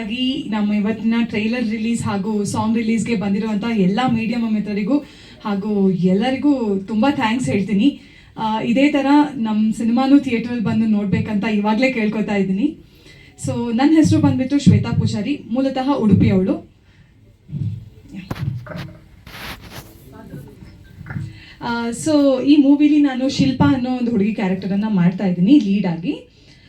ಹಾಗಾಗಿ ನಮ್ಮ ಇವತ್ತಿನ ಟ್ರೈಲರ್ ರಿಲೀಸ್ ಹಾಗೂ ಸಾಂಗ್ ರಿಲೀಸ್ಗೆ ಬಂದಿರುವಂಥ ಎಲ್ಲ ಮೀಡಿಯಂ ಮಿತ್ರರಿಗೂ ಹಾಗೂ ಎಲ್ಲರಿಗೂ ತುಂಬ ಥ್ಯಾಂಕ್ಸ್ ಹೇಳ್ತೀನಿ. ಇದೇ ಥರ ನಮ್ಮ ಸಿನಿಮಾನು ಥಿಯೇಟ್ರಲ್ಲಿ ಬಂದು ನೋಡಬೇಕಂತ ಇವಾಗಲೇ ಕೇಳ್ಕೊತಾ ಇದ್ದೀನಿ. ಸೊ ನನ್ನ ಹೆಸರು ಬಂದ್ಬಿಟ್ಟು ಶ್ವೇತಾ ಪೂಜಾರಿ, ಮೂಲತಃ ಉಡುಪಿ ಅವಳು. ಸೊ ಈ ಮೂವಿಲಿ ನಾನು ಶಿಲ್ಪಾ ಅನ್ನೋ ಒಂದು ಹುಡುಗಿ ಕ್ಯಾರೆಕ್ಟರನ್ನು ಮಾಡ್ತಾ ಇದ್ದೀನಿ ಆಗಿ.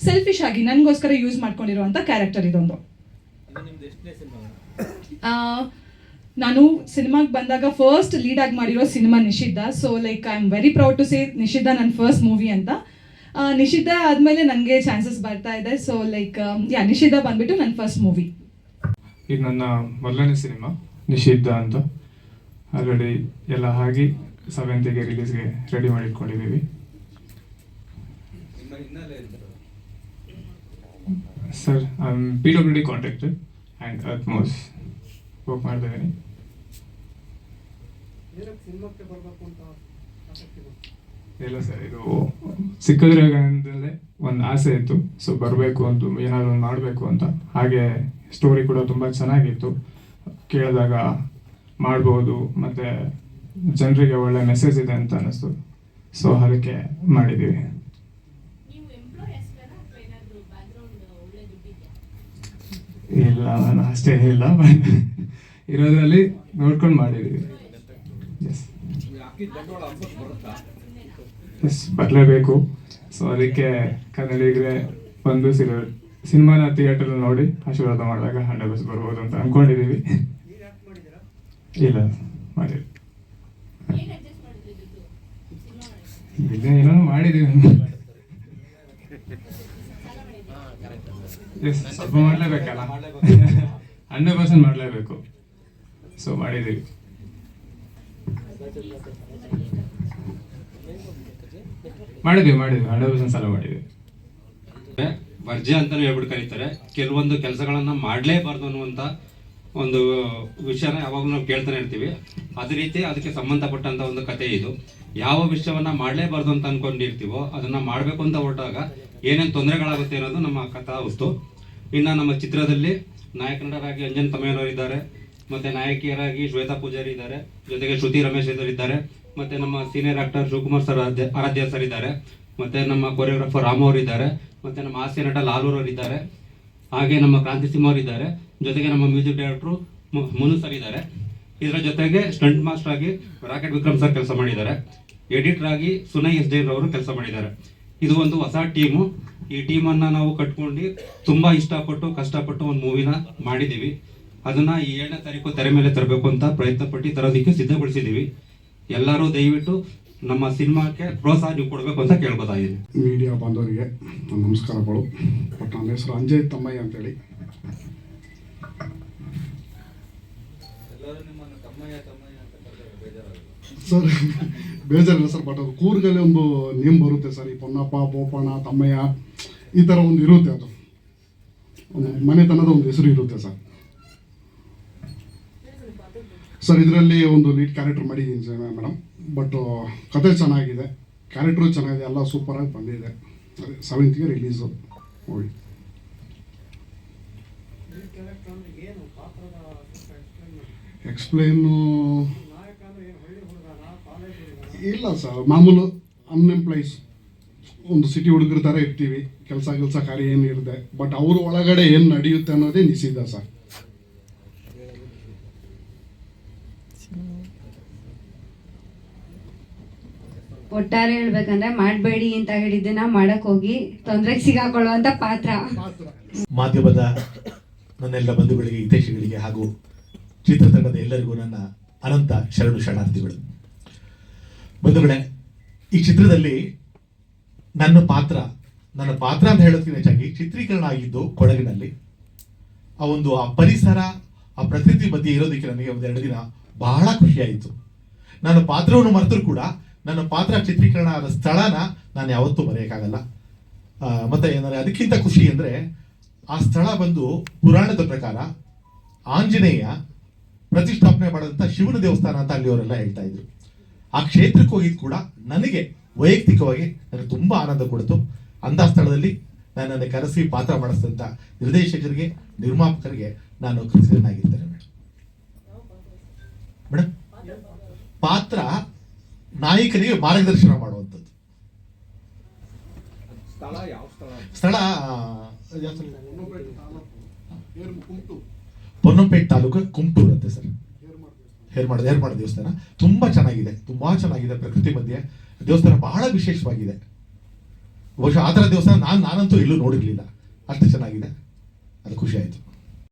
ಸೆಲ್ಫಿಶ್ ಆಗಿ ನನಗೋಸ್ಕರ ಯೂಸ್ ಮಾಡ್ಕೊಂಡಿರುವಂಥ ಕ್ಯಾರೆಕ್ಟರ್ ಇದೊಂದು. ಆ, ನಾನು ಸಿನಿಮಾಗೆ ಬಂದಾಗ ಫಸ್ಟ್ ಲೀಡ್ ಆಗಿ ಮಾಡಿರೋ cinema Nishiddha. So like I am very proud to say Nishiddha ನನ್ನ ಫಸ್ಟ್ ಮೂವಿ ಅಂತ. ನಿಷಿದ್ಧ ಆದಮೇಲೆ ನನಗೆ ಚಾನ್ಸಸ್ ಬರ್ತಾ ಇದೆ. ಸೊ ಲೈಕ್ ಯಾ ನಿಷಿದ್ಧ ಬಂದ್ಬಿಟ್ಟು ನನ್ನ ಫಸ್ಟ್ ಮೂವಿ ಇದು ನನ್ನ ಮೊದಲನೇ ಸಿನಿಮಾ ನಿಷಿದ್ಧ ಅಂತ. ಆಲ್ರೆಡಿ ಎಲ್ಲ ಆಗಿ ಸೆವೆಂತಿಗೆ ರಿಲೀಸ್ಗೆ ರೆಡಿ ಮಾಡಿ ಇಟ್ಕೊಂಡಿದ್ದೀವಿ sir P W D contractor and Atmos work ಮಾಡ್ತಾ ಇದ್ದೀನಿ ಇಲ್ಲ ಸರ್ ಇದು ಸಿಕ್ಕಿದ್ರೆ ಅಂತಂದ್ರೆ ಒಂದು ಆಸೆ ಇತ್ತು. ಸೊ ಬರಬೇಕು ಅಂತ, ಏನಾದರೂ ಒಂದು ಮಾಡಬೇಕು ಅಂತ. ಹಾಗೆ ಸ್ಟೋರಿ ಕೂಡ ತುಂಬ ಚೆನ್ನಾಗಿತ್ತು. ಕೇಳಿದಾಗ ಮಾಡ್ಬೋದು, ಮತ್ತು ಜನರಿಗೆ ಒಳ್ಳೆ ಮೆಸೇಜ್ ಇದೆ ಅಂತ ಅನ್ನಿಸ್ತು. ಸೊ ಅದಕ್ಕೆ ಮಾಡಿದ್ದೀವಿ. ಇಲ್ಲ ನಾನು ಅಷ್ಟೇ ಇಲ್ಲ. ಬಟ್ ಇರೋದ್ರಲ್ಲಿ ನೋಡ್ಕೊಂಡು ಮಾಡಿದ್ದೀವಿ ಎಸ್ ಎಸ್ ಬರಲೇಬೇಕು. ಸೊ ಅದಕ್ಕೆ ಕನ್ನಡಿಗರೇ ಬಂದು ಸಿರೋ ಸಿನಿಮಾನ ಥಿಯೇಟರ್ ನೋಡಿ ಆಶೀರ್ವಾದ ಮಾಡಿದಾಗ ಹಂಡ್ರೆಡ್ ಬಸ್ ಬರ್ಬೋದು ಅಂತ ಅಂದ್ಕೊಂಡಿದ್ದೀವಿ ಇಲ್ಲ ಮಾಡಿ ಇಲ್ಲ ಏನೋ ಮಾಡಿದ್ದೀವಿ ಸ್ವಲ್ಪ ಮಾಡಲೇಬೇಕಲ್ಲ? ಹಂಡ್ರೆಡ್ ಪರ್ಸೆಂಟ್ ಮಾಡಲೇಬೇಕು. ಸೊ ಮಾಡಿದ್ದೀವಿ. ಮಾಡಿದ್ವಿ ಮಾಡಿದ್ವಿ ಹಂಡ್ರೆಡ್ ಪರ್ಸೆಂಟ್ ಸಲ ಮಾಡಿದ್ವಿ ವರ್ಜೆ ಅಂತಾನೆ ಹೇಳ್ಬಿಟ್ಟು ಕರೀತಾರೆ. ಕೆಲವೊಂದು ಕೆಲಸಗಳನ್ನ ಮಾಡಲೇಬಾರ್ದು ಅನ್ನುವಂಥ ಒಂದು ವಿಷಯನ ಯಾವಾಗಲೂ ನಾವು ಕೇಳ್ತಾನೆ ಇರ್ತೀವಿ. ಅದೇ ರೀತಿ ಅದಕ್ಕೆ ಸಂಬಂಧಪಟ್ಟಂತ ಒಂದು ಕತೆ ಇದು. ಯಾವ ವಿಷಯವನ್ನ ಮಾಡಲೇಬಾರ್ದು ಅಂತ ಅನ್ಕೊಂಡಿರ್ತೀವೋ, ಅದನ್ನ ಮಾಡಬೇಕು ಅಂತ ಹೊರಟಾಗ ಏನೇನು ತೊಂದರೆಗಳಾಗುತ್ತೆ ಅನ್ನೋದು ನಮ್ಮ ಕಥಾ ವಸ್ತು. ಇನ್ನು ನಮ್ಮ ಚಿತ್ರದಲ್ಲಿ ನಾಯಕ ನಟರಾಗಿ ಅಂಜನ್ ತಮಯ್ಯನವರು ಇದ್ದಾರೆ ಮತ್ತು ನಾಯಕಿಯರಾಗಿ ಶ್ವೇತಾ ಪೂಜಾರಿ ಇದ್ದಾರೆ, ಜೊತೆಗೆ ಶ್ರುತಿ ರಮೇಶ್ ಇದ್ದಾರೆ, ಮತ್ತೆ ನಮ್ಮ senior actor Shivakumar sir Aradhya sir ಇದ್ದಾರೆ, ಮತ್ತು ನಮ್ಮ ಕೊರಿಯೋಗ್ರಾಫರ್ ರಾಮು ಅವರು ಇದ್ದಾರೆ ಮತ್ತೆ ನಮ್ಮ ಹಾಸ್ಯ ನಟ ಲಾಲೂರ್ ಇದ್ದಾರೆ ಹಾಗೆ ನಮ್ಮ ಕ್ರಾಂತಿ ಸಿಂಹ ಅವರು ಇದ್ದಾರೆ ಜೊತೆಗೆ ನಮ್ಮ ಮ್ಯೂಸಿಕ್ ಡೈರೆಕ್ಟ್ರು ಮುನು ಸರ್ ಇದ್ದಾರೆ. ಇದರ ಜೊತೆಗೆ ಸ್ಟಂಟ್ ಮಾಸ್ಟರ್ ಆಗಿ ರಾಕೆಟ್ ವಿಕ್ರಮ್ ಸರ್ ಕೆಲಸ ಮಾಡಿದ್ದಾರೆ. ಎಡಿಟರ್ ಆಗಿ ಸುನೈ ಎಸ್ ಜೈನ್ ಅವರು ಕೆಲಸ ಮಾಡಿದ್ದಾರೆ. ಇದು ಒಂದು ಹೊಸ ಟೀಮು ಈ ಟೀಮನ್ನು ನಾವು ಕಟ್ಕೊಂಡು ತುಂಬಾ ಇಷ್ಟಪಟ್ಟು ಕಷ್ಟಪಟ್ಟು ಒಂದು ಮೂವಿನ ಮಾಡಿದ್ದೀವಿ ಅದನ್ನ ಈ ಏಳನೇ ತಾರೀಕು ತೆರೆ ಮೇಲೆ ತರಬೇಕು ಅಂತ ಪ್ರಯತ್ನ ಪಟ್ಟು ತರೋದಕ್ಕೆ ಸಿದ್ಧಗೊಳಿಸಿದ್ದೀವಿ ಎಲ್ಲರೂ ದಯವಿಟ್ಟು ನಮ್ಮ ಸಿನಿಮಾಕ್ಕೆ ಪ್ರೋತ್ಸಾಹ ನೀವು ಕೊಡಬೇಕು ಅಂತ ಕೇಳ್ಕೊತಾ ಇದ್ದೀನಿ ಮೀಡಿಯಾ ಬಾಂಧವರಿಗೆ ನಮಸ್ಕಾರಗಳು. ಬಟ್ ನನ್ನ ಹೆಸರು ಅಂಜಯ್ ತಮ್ಮಯ್ಯ ಅಂತೇಳಿ. ಸರ್ ಬೇಜಾರಿಲ್ಲ ಸರ್ ಬಟ್ ಅದು ಕೂರ್ಗಲ್ಲಿ ಒಂದು ನೇಮ್ ಬರುತ್ತೆ ಸರ್ ಈ ಪೊನ್ನಪ್ಪ ಪೋಪಣ್ಣ ತಮ್ಮಯ್ಯ ಈ ಥರ ಒಂದು ಇರುತ್ತೆ ಅದು. ಒಂದು ಮನೆತನದ ಒಂದು ಹೆಸರು ಇರುತ್ತೆ ಸರ್. ಸರ್ ಇದರಲ್ಲಿ ಒಂದು ಲೀಡ್ ಕ್ಯಾರೆಕ್ಟರ್ ಮಾಡಿದ್ದೀನಿ ಸರ್ ಮೇಡಮ್. ಬಟ್ ಕತೆ ಚೆನ್ನಾಗಿದೆ ಕ್ಯಾರೆಕ್ಟ್ರು ಚೆನ್ನಾಗಿದೆ ಎಲ್ಲ ಸೂಪರಾಗಿ ಬಂದಿದೆ. ಅದೇ ಸೆವೆಂತ್ಗೆ ರಿಲೀಸು ಮೂವಿ ಎಕ್ಸ್ಪ್ಲೇನು ಇಲ್ಲ ಸರ್. ಮಾಮೂಲು ಅನ್ಎಂಪ್ಲಾಯ್ಸ್ ಒಂದು ಸಿಟಿ ಹುಡುಗರ ಥರ ಇರ್ತೀವಿ. ಕೆಲಸ ಕೆಲಸ ಕಾರ್ಯ ಏನು ಇರುತ್ತೆ ಬಟ್ ಅವ್ರ ಒಳಗಡೆ ಏನು ನಡೆಯುತ್ತೆ ಅನ್ನೋದೇ ನಿಷಿದ್ಧ ಸರ್. ಒಟ್ಟಾರೆ ಹೇಳ್ಬೇಕಂದ್ರೆ ಮಾಡಬೇಡಿ ಅಂತ ಹೇಳಿದ್ದನ್ನ ಮಾಡಕ್ ಹೋಗಿ ತೊಂದರೆಗೆ ಸಿಗಾಕೊಳ್ಳುವಂತ ಪಾತ್ರ. ಮಾಧ್ಯಮದ ನನ್ನೆಲ್ಲ ಬಂಧುಗಳಿಗೆ ಹಿತೈಷಿಗಳಿಗೆ ಹಾಗೂ ಚಿತ್ರತಂಡದ ಎಲ್ಲರಿಗೂ ನನ್ನ ಅನಂತ ಶರಣು ಶರಣಾರ್ಥಿಗಳು. ಬಂಧುಗಳೇ, ಈ ಚಿತ್ರದಲ್ಲಿ ನನ್ನ ಪಾತ್ರ ನನ್ನ ಪಾತ್ರ ಅಂತ ಹೇಳೋದಕ್ಕಿಂತ ಹೆಚ್ಚಾಗಿ, ಚಿತ್ರೀಕರಣ ಆಗಿದ್ದು ಕೊಡಗಿನಲ್ಲಿ. ಆ ಒಂದು, ಆ ಪರಿಸರ, ಆ ಪ್ರಕೃತಿ ಬಗ್ಗೆ ಇರೋದಕ್ಕೆ ನನಗೆ ಒಂದು ಎರಡು ದಿನ ಬಹಳ ಖುಷಿಯಾಯಿತು. ನಾನು ಪಾತ್ರವನ್ನು ಮರೆತರೂ ಕೂಡ, ನನ್ನ ಪಾತ್ರ ಚಿತ್ರೀಕರಣ ಆದ ಸ್ಥಳನ ನಾನು ಯಾವತ್ತೂ ಮರೆಯೋಕ್ಕಾಗಲ್ಲ. ಮತ್ತೆ ನನಗೆ ಅದಕ್ಕಿಂತ ಖುಷಿ ಅಂದರೆ, ಆ ಸ್ಥಳ ಬಂದು ಪುರಾಣದ ಪ್ರಕಾರ ಆಂಜನೇಯ ಪ್ರತಿಷ್ಠಾಪನೆ ಮಾಡಿದಂಥ ಶಿವನ ದೇವಸ್ಥಾನ ಅಂತ ಅಲ್ಲಿಯವರೆಲ್ಲ ಹೇಳ್ತಾ ಇದ್ರು. ಆ ಕ್ಷೇತ್ರಕ್ಕೆ ಹೋಗಿದ್ದು ಕೂಡ ನನಗೆ ವೈಯಕ್ತಿಕವಾಗಿ ನನಗೆ ತುಂಬ ಆನಂದ ಕೊಡ್ತು. ಅಂಥ ಸ್ಥಳದಲ್ಲಿ ನನ್ನನ್ನು ಕರೆಸಿ ಪಾತ್ರ ಮಾಡಿಸಿದಂಥ ನಿರ್ದೇಶಕರಿಗೆ ನಿರ್ಮಾಪಕರಿಗೆ ನಾನು ಕೃತಜ್ಞನಾಗಿರ್ತೇನೆ ಮೇಡಮ್ ಮೇಡಮ್ ಪಾತ್ರ ನಾಯಕನಿಗೆ ಮಾರ್ಗದರ್ಶನ ಮಾಡುವಂಥದ್ದು. ಸ್ಥಳ ಆ, ಯಾವ ಸ್ಥಳ? ಪೊನ್ನಂಪೇಟೆ ತಾಲೂಕು. ಕುಮಟೂರು ಅಂತೆ ಸರ್. ಹೇರ್ಮಾಡ ಹೇರ್ಮಾಡ ದೇವಸ್ಥಾನ? ತುಂಬಾ ಚೆನ್ನಾಗಿದೆ. ತುಂಬಾ ಚೆನ್ನಾಗಿದೆ ಪ್ರಕೃತಿ ಮಧ್ಯೆ. ದೇವಸ್ಥಾನ ಬಹಳ ವಿಶೇಷವಾಗಿದೆ. ಬಹುಶಃ ಆ ಥರ ದೇವಸ್ಥಾನ ನಾನು ನಾನಂತೂ ಎಲ್ಲೂ ನೋಡಿರಲಿಲ್ಲ. ಅಷ್ಟು ಚೆನ್ನಾಗಿದೆ. ಅದು ಖುಷಿ ಆಯಿತು.